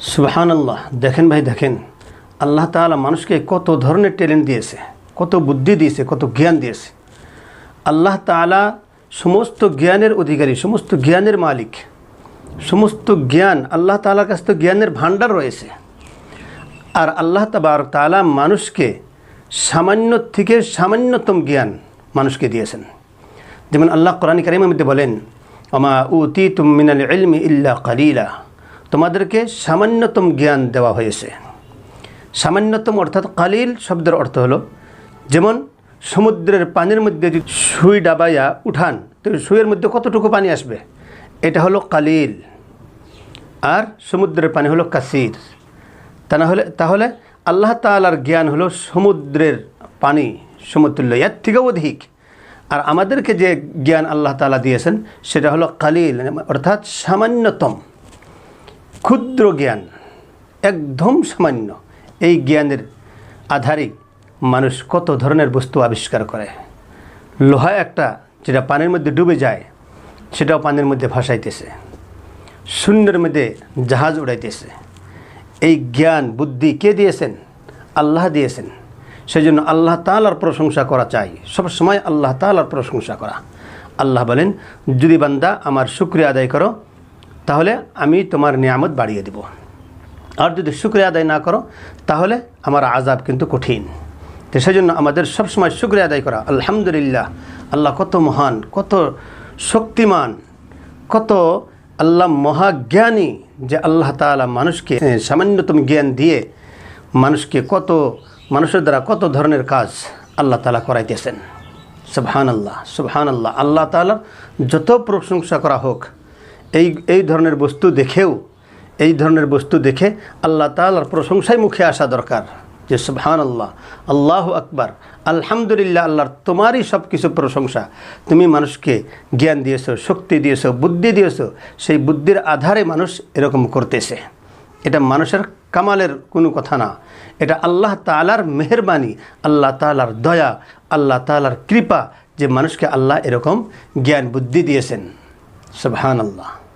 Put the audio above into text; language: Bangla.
সুবহান আল্লাহ দেখেন ভাই, দেখেন। আল্লাহ তাআলা মানুষকে কত ধরনের ট্যালেন্ট দিয়েছে, কত বুদ্ধি দিয়েছে, কত জ্ঞান দিয়েছে। আল্লাহ তাআলা সমস্ত জ্ঞানের অধিকারী, সমস্ত জ্ঞানের মালিক। সমস্ত জ্ঞান, আল্লাহ তাআলার কাছে তো জ্ঞানের ভাণ্ডার রয়েছে। আর আল্লাহ তাবার তাআলা মানুষকে সামান্য থেকে সামান্যতম জ্ঞান মানুষকে দিয়েছেন। যেমন আল্লাহ কোরআন কারিমের মধ্যে বলেন আমা উতি তুমিনাল ইল্লা কালিলা। তোমাদেরকে সামান্যতম জ্ঞান দেওয়া হয়েছে। সামান্যতম অর্থাৎ কালিল শব্দের অর্থ হলো, যেমন সমুদ্রের পানির মধ্যে যদি সুই ডাবাইয়া উঠান, তো সুইয়ের মধ্যে কতটুকু পানি আসবে? এটা হলো কালিল। আর সমুদ্রের পানি হলো কাসির। তা না হলে তাহলে আল্লাহ তালার জ্ঞান হলো সমুদ্রের পানি, সমতুল্য, এর থেকেও অধিক। আর আমাদেরকে যে জ্ঞান আল্লাহ তালা দিয়েছেন, সেটা হলো কালিল, অর্থাৎ সামান্যতম। ক্ষুদ্র জ্ঞান, একদম সামান্য, এই জ্ঞানের আধারে মানুষ কত ধরনের বস্তু আবিষ্কার করে। লোহা একটা যেটা পানির মধ্যে ডুবে যায়, সেটাও পানির মধ্যে ভাসাইতেছে। শূন্যের মধ্যে জাহাজ উড়াইতেছে। এই জ্ঞান, বুদ্ধি কে দিয়েছেন? আল্লাহ দিয়েছেন। সেই জন্য আল্লাহ তালার প্রশংসা করা চাই। সবসময় আল্লাহ তালার প্রশংসা করা। আল্লাহ বলেন, যদি বান্দা আমার শুক্রিয়া আদায় করো তাহলে আমি তোমার নিয়ামত বাড়িয়ে দেব। আর যদি শুক্রিয়া আদায় না করো, তাহলে আমার আজাব কিন্তু কঠিন। তো সেই জন্য আমাদের সবসময় শুক্রিয়া আদায় করা। আলহামদুলিল্লাহ, আল্লাহ কত মহান, কত শক্তিমান, কত আল্লাহ মহাজ্ঞানী যে আল্লাহ তালা মানুষকে সামান্যতম জ্ঞান দিয়ে মানুষকে কত, মানুষের দ্বারা কত ধরনের কাজ আল্লাহ তালা করাইতেছেন। সুবহান আল্লাহ সুবহান আল্লাহ আল্লাহ তালার যত প্রশংসা করা হোক এই এই ধরনের বস্তু দেখেও, এই ধরনের বস্তু দেখে আল্লাহ তালার প্রশংসায় মুখে আসা দরকার যে সুবহান আল্লাহ আল্লাহ আকবার, আলহামদুলিল্লাহ আল্লাহর তোমারই সব কিছু প্রশংসা। তুমি মানুষকে জ্ঞান দিয়েছ, শক্তি দিয়েছ, বুদ্ধি দিয়েছ, সেই বুদ্ধির আধারে মানুষ এরকম করতেছে। এটা মানুষের কামালের কোনো কথা না। এটা আল্লাহ তালার মেহরবানি, আল্লাহ তালার দয়া, আল্লাহ তালার কৃপা যে মানুষকে আল্লাহ এরকম জ্ঞান বুদ্ধি দিয়েছেন। সুবহান আল্লাহ